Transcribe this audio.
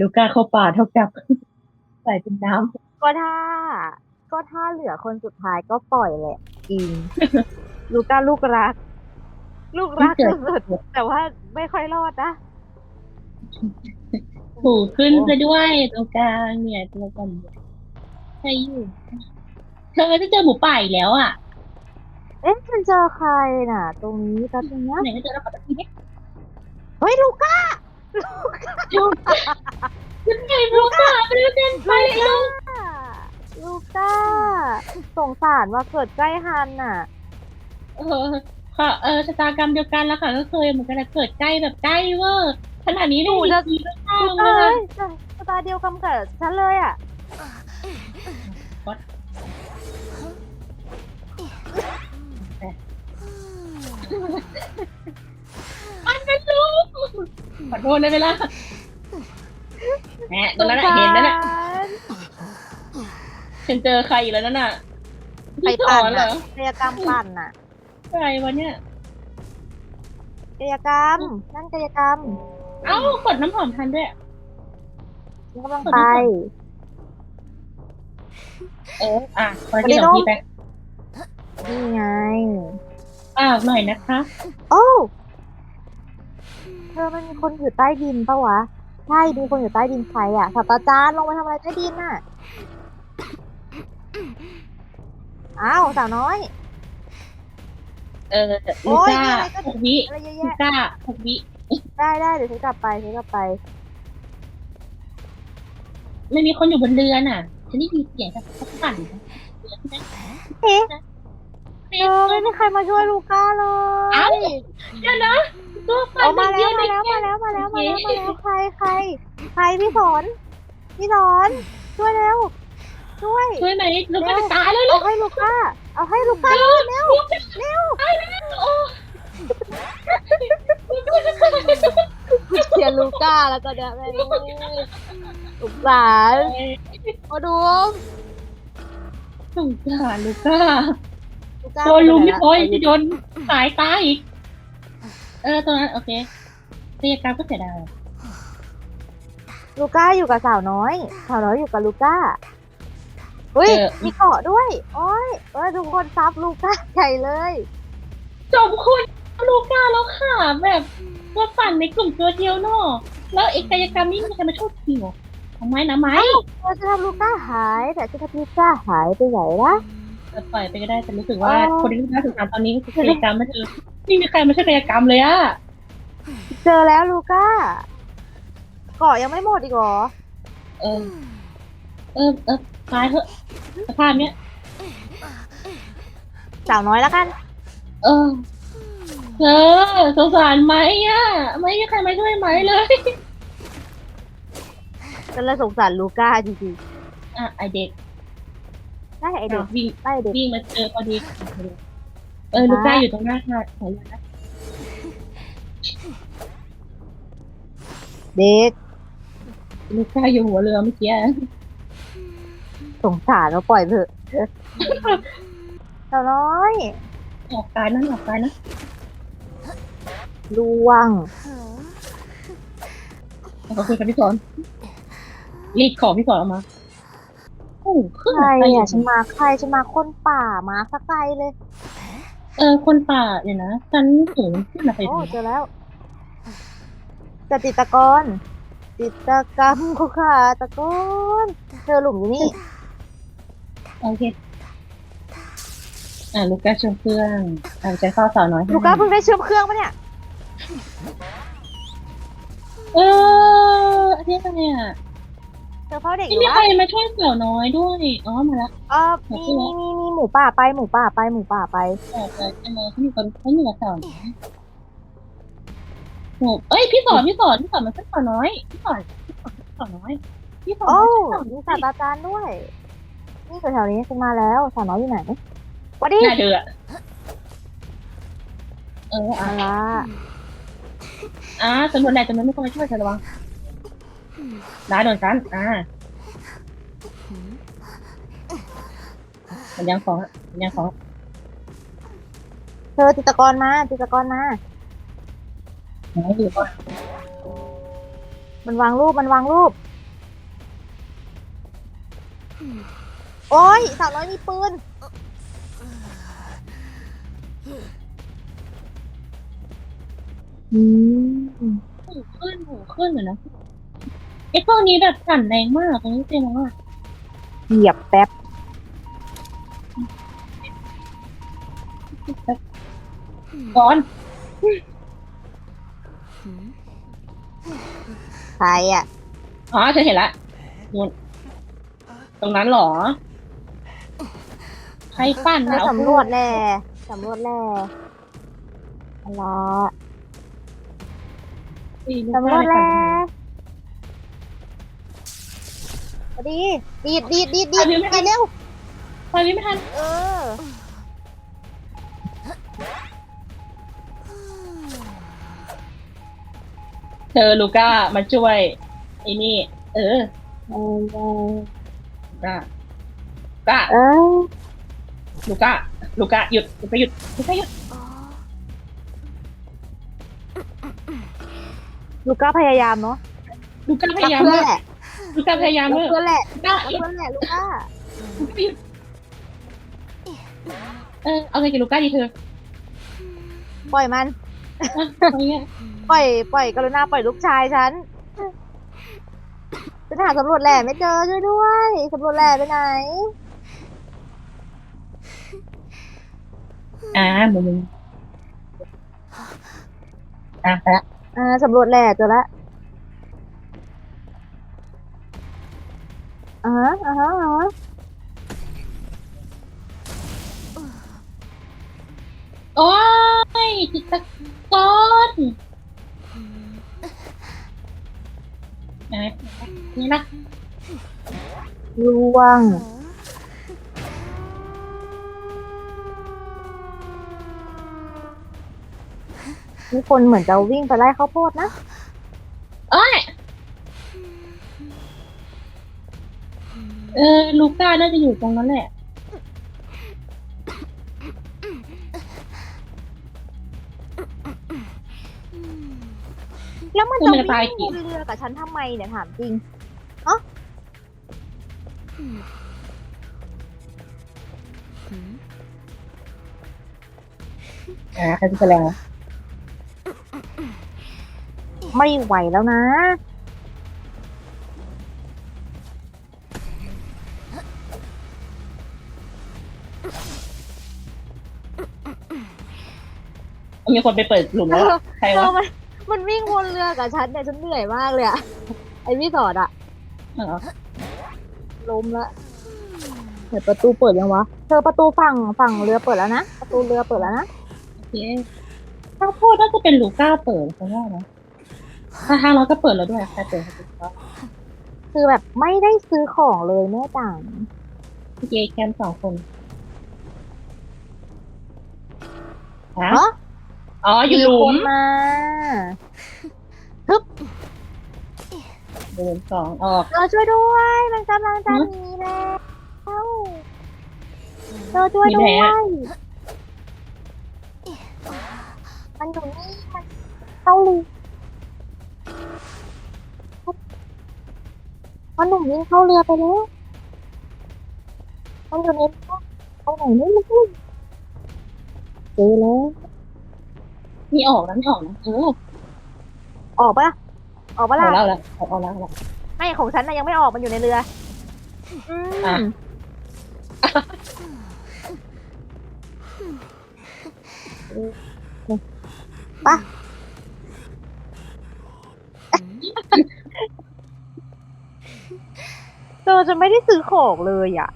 ลูก้าเข้าป่าเท่ากับใส่เป็นน้ก็ถ้า ก็ถ้าเหลือคนสุดท้ายก็ปล่อยแหละจริงลูก้าลูกรัก ลูกรักสุดๆแต่ว่าไม่ค่อยรอดนะำถูกขึ้นซะด้วยตรงกลางเนี่ยตัวกันใช่อยู่เธอจะเจอหมูป่าอีกแล้วอะ เอ๊ะมันเจอใครน่ะ ตรงนี้ตรงเนี้ยไหนก็เจอแล้วขอตัดทีนี้เฮ้ยลูก้า ยังไงลูก้าไปแล้วเดินไปล้วลูก้า สงสารว่าเกิดใกล้ฮันน่ะ เออค่ะเออชะตากรรมเดียวกันแล้วค่ะ ก็เคยเหมือนกันนะเกิดใกล้แบบใกล้เวอร์ขนาดนี้ไม่จะมีทีข้างเลยเอ้ยสตาเดียวกันกับฉันเลยอะ ขอโทษได้ไหมล่ะแหมตรงนั้นน่ะเห็นนั่นน่ะฉันเจอใครอีกแล้วนั่นน่ะไปพี่สปั่อนนเหรอะอกายกรรมปั่นอะใครวะเนี่ยกายกรรม นั่นกายกรรมเอ้ากดน้ำหอมทันด้วย ฉันกำลังไป เออ อะพอที่สองพี่ไปนี่ไง อ้าวหน่อยนะคะ โอ้ เธอมันมีคนอยู่ใต้ดินปะวะ ใช่มีคนอยู่ใต้ดินใครอะศาสตราจารย์ลงไปทำอะไรใต้ดินน่ะ อ้าวสาวน้อย เออโอ๊ลูยก้าอะไรก็ หกวิอะไรเยอะลูแยะก้าหกวิได้ได้เดี๋ยวฉันกลับไปฉันกลับไปไม่มีคนอยู่บนเรือน่ะ ฉันได้ยินเสียงจากเขาปั่นนะเรือใช่ไหมเอ๊ะเอ๊เออไม่มีใครมาช่วยลูก้าเลยเอ้าเดี๋ยวนะ ตัวปั่นเอามาเดีแล้ยววมาแล้วมาแล้วมาแล้วมาแล้วมาแล้วใครใครใครพี่สอนพี่สอนช่วยเร็วช่วย ช่วยไหมลูก้าจะตายแล้วลูเอากให้ลูก้า เอาให้ลูก้าเร็วเร็วเร็วตายแล้วโอ้เชียร์ลูก้าแล้วก็เดี๋ยวแม่สงสารมาดูสงสารลูก้าลูก้าโดนลุมไม่พอไปยังไหนจะโดนสายตายอีก เออตอนนั้นโอเคพยากรรมก็เสียดายลูก้าอยู่กับสาวน้อย สาวน้อยอยู่กับลูก้าอุ้ยเออมีเกาะด้วย โอ้ยเออทุกคนซับลูก้าใหญ่เลย จบคุณลูก้าแล้วค่ะ แบบตัวปั่นในกลุ่มตัวเดียวเนาะแล้วเอกกายกรรมนี่มีใครมาช่วยทีเหรอทำไมนะไหมเราจะทำลูก้าหาย แต่จะทำลูก้าหายไปไหนล่ะจะปล่อยไปก็ได้แต่รู้สึกว่าอ๋อคนที่น่าสงสารตอนนี้คือกายกรรมไม่เจอ ไม่มีใครมาช่วยกายกรรมเลยอะเจอแล้วลูก้าเกาะยังไม่หมดอีกเหรอ เออ เออเออตายเถอะสภาพเนี้ย สาวน้อยแล้วกัน เออเธอสงสารไหมอะไม่มีใครมาช่วยไหมเลย ก็เลยสงสารลูก้าจริงอะไอเด็กๆได้ไอเด็กวิ่งได้เด็กวิ่งมาเจอพอดีเออลูก้าอยู่ตรงหน้าค่ะขออยู่นะเด็กลูก้าอยู่หัวเรือเมื่อกี้สงสารเราปล่อยเถอะสาวน้อยออกกายนะออกกายนะลวงขอบคุณครับพี่สอนรีดของพี่สอนออกมาโอ้ขึ้นใครไปอะฉันมาใครฉันมาคนป่ามาสักไกลเลย เออคนป่าเดี๋ยวนะฉันสูงขึ้นมาไปโอ้เจอแล้วจติตกรจิตรกรรมคุขาตะกอนเธอหลุมอยู่นี่โอเค อ่าลูก้าชมเครื่องอ่าใจเข้าสาวน้อยให้ลูก้าเพิ่งได้เชื่อมเครื่องปะเนี่ยเอออันนี้อะไรอะเธอเฝ้าเด็กอไม่ยู่มีวะใครมาช่วยสาวน้อยด้วย อ๋อ มาละ เออมีมีมีมี หมูป่าไปหมูป่าไปหมูป่าไปออกเลยเออเขามีคนเขามีกับสาวน้อยโอ้เอ้ยพี่สอนพี่สอนพี่สอนมันเป็นสาวน้อยพี่สอนพี่สอนน้อยพี่สอนโอ้มันเป็นมีสาวน้อยศาสตราจารย์ด้วย นี่แถวนี้ฉันมาแล้วสาวน้อยอยู่ไหนหวัดดีน่าเดือเอออะมาละอ่าจำนวนใดจำนวนไม่ต้องมาช่วยฉันระวังร้ายโดนกันอ่า มันยังของอะมันยังของเธอจิตรกรมาจิตรกรมา ไหนอยู่ก่อนมันวางรูปมันวางรูป โอ้ยสาวน้อยมีปืน อืมหูขึ้นหูขึ้นเหมือนนะไอ้พวกนี้แบบสั่นแรงมากตรงนี้เจ๊มากเหยียบแป๊บ ก้อนใครอะ อ๋อฉันเห็นละนู่นตรงนั้นเหรอ ใครปั้นเรานะเอาสำรวจแน่สำรวจแน่อะไรสิลูกสำรวบ้าจนแน่ปั่นดีดีดดีดดีดดีดดีดเร็วไฟนี้ไม่ทัน เออ เธอลูก้ามาช่วยไอ้นี่เออเออลูก้าลูก้าเออลูก้าลูก้าหยุดลูก้าหยุดลูก้าหยุดลูก้าพยายามเนาะลูก้าพรักยายามเพื่อนมากแหละลูก้าพยายามรักมากเพื่อนแหละลูก้ารักหยุดเพื่อนแหละลูก้าลูก้าหยุดเออเอาไงกับลูก้าดีเธอปล่อยมันอะเอาไง ปล่อยปล่อยกรุณาปล่อยลูกชายฉันจะหาสำรวจแหล่ไม่เจอช่วยด้วยสำรวจแหล่ไปไหนอ่ามึงมึงอะไปละอ่าสำรวจแหล่เจอละอ่าฮะอ่าฮะอ่าฮะโอ้ ยจิตตะกอนไหนนี่นะล่วง มีคนเหมือนจะวิ่งไปไล่ข้าวโพดนะโอ้ยเออลูก้าน่าจะอยู่ตรงนั้นแหละ แล้วมันคือจะมันวิ่จะตายงกี่บนเรือกับฉันทำไมเนี่ยถามจริงอ่าใครจะแสดงวะไม่ไหวแล้วนะ มีคนไปเปิดหลุมแล้วอะใครเธวะอมัน มันวิ่งวนเรือกับฉันเนี่ยฉันเหนื่อยมากเลยอะไอพี่สอดอะอ๋อล้มละเปิดประตูเปิดยังวะ เธอประตูฝั่งฝั่งเรือเปิดแล้วนะ ประตูเรือเปิดแล้วนะโอเคถ้าพูดน่าจะเป็นลูก้าเปิดเพราะว่านะถ้าทางเราก็เปิดแล้วด้วยใครเปิดใครเปิดก็คือแบบไม่ได้ซื้อของเลยแม่ต่างพี่เจแคมสองคนฮะเนาะ อ๋ออยู่หลุคมนมาหลุมสองออก เราช่วยด้วย มันกำลังจะฮะหนีแล้วเราช่วยมีด้แผวลย มันอยู่นี่ มันเข้าเรือมันหนุ่มวิ่งเข้าเรือไปแล้ว มันอยู่ในเรือไปไหนไม่รู้เจอแล้ว นี่ออกนะนี่ออกนะเออออกปะล่ะออกปะออกล่ะแล้วแหละออกแล้วออกแล้ว ไม่ของฉันนะยังไม่ออกมันอยู่ในเรืออือะมปะเธอจะไม่ได้ซื้อของเลยอะ